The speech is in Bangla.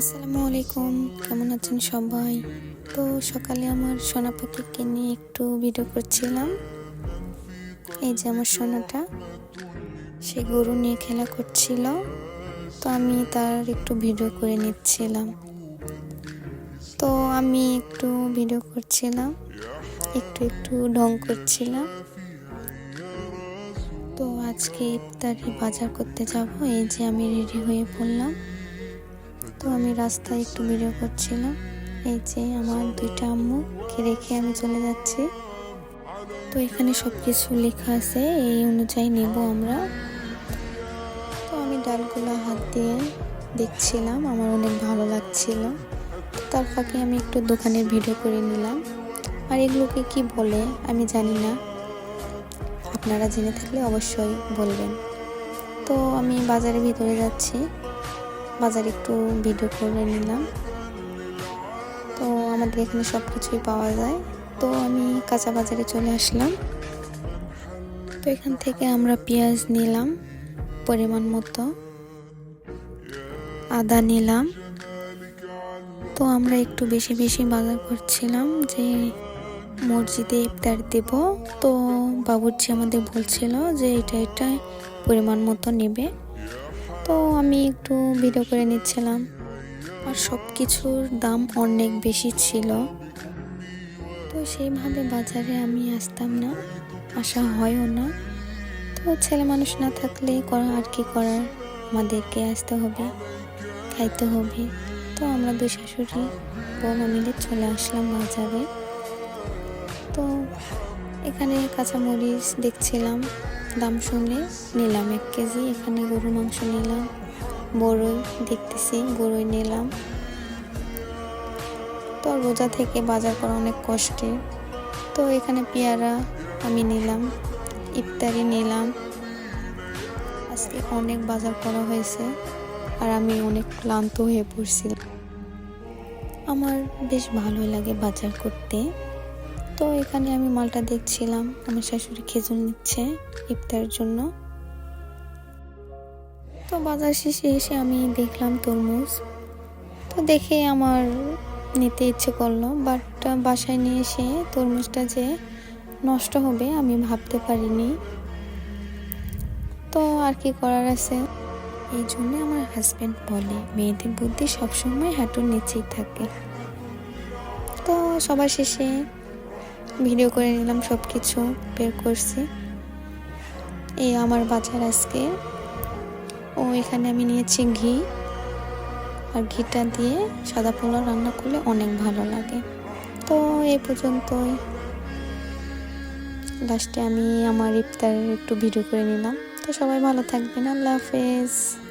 আসসালামু আলাইকুম। কেমন আছেন সবাই? তো সকালে আমার সোনা পাখিকে নিয়ে একটু ভিডিও করছিলাম। এই যে আমার সোনাটা, সে গরু নিয়ে খেলা করছিল। তো আমি তার একটু ভিডিও করে নিচ্ছিলাম। তো আমি একটু ভিডিও করছিলাম, একটু একটু ঢং করছিলাম। তো আজকে ইফতারি বাজার করতে যাব, এই যে আমি রেডি হয়ে পড়লাম। তো আমি রাস্তায় একটু ভিডিও করছিলাম। এই যে আমার দুইটা আম্মুকে রেখে আমি চলে যাচ্ছি। তো এখানে সব কিছু লেখা আছে, এই অনুযায়ী নেব আমরা। তো আমি ডালগুলো হাত দিয়ে দেখছিলাম, আমার অনেক ভালো লাগছিল। তার ফাঁকে আমি একটু দোকানের ভিডিও করে নিলাম। আর এগুলোকে কি বলে আমি জানি না। আপনারা জেনে থাকলে অবশ্যই বলবেন। তো আমি বাজারের ভিতরে যাচ্ছি। বাজারে একটু ভিডিও করে নিলাম। তো আমাদের এখানে সব কিছুই পাওয়া যায়। তো আমি কাঁচা বাজারে চলে আসলাম। তো এখান থেকে আমরা পেঁয়াজ নিলাম, পরিমাণ মতো। আদা নিলাম। তো আমরা একটু বেশি বেশি বাজার করছিলাম যে মসজিদে ইফতার দেব। তো বাবুর্চি আমাদের বলছিল যে এটা এটা পরিমাণ মতো নেবে। তো আমি একটু ভিডিও করে নিচ্ছিলাম। আর সব কিছুর দাম অনেক বেশি ছিল। তো সেইভাবে বাজারে আমি আসতাম না, আসা হয়ও না। তো ছেলে মানুষ না থাকলে করা, আর কি করার? আমাদেরকে আসতে হবে, খাইতে হবে। তো আমরা দুই শাশুড়ি বৌমা মিলে চলে আসলাম বাজারে। তো এখানে কাঁচামরিচ দেখছিলাম। দাম শুনলে নিলাম এক কেজি, এখানে গরু মাংস নিলাম বড়ই দেখতেছি বড়ই নিলাম। তো রোজা থেকে বাজার করা অনেক কষ্টের। তো এখানে পেয়ারা আমি নিলাম, ইফতারি নিলাম। আজকে অনেক বাজার করা হয়েছে আর আমি অনেক ক্লান্ত হয়ে পড়ছিলাম আমার বেশ ভালো লাগে বাজার করতে। তো এখানে আমি মালটা দেখছিলাম। আমার শাশুড়ি খেজুর নিচ্ছে ইফতারের জন্য। তো বাজার শেষে এসে আমি দেখলাম তরমুজ। তো দেখে আমার নিতে ইচ্ছে করল বাট বাসায় নিয়ে এসে তরমুজটা যে নষ্ট হবে আমি ভাবতে পারিনি। তো আর কি করার আছে? এই জন্য আমার হাজব্যান্ড বলে, মেয়েদের বুদ্ধি সবসময় হাঁটুর নিচেই থাকে। তো সবার শেষে ভিডিও করে নিলাম সব কিছু বের করছি। এই আমার বাজার আজকে। ও, এখানে আমি নিয়েছি ঘি। আর ঘিটা দিয়ে সাদা পোলাও রান্না করলে অনেক ভালো লাগে। তো এই পর্যন্তই। লাস্টে আমি আমার ইফতারের একটু ভিডিও করে নিলাম। তো, সবাই ভালো থাকবেন। আল্লাহ হাফেজ।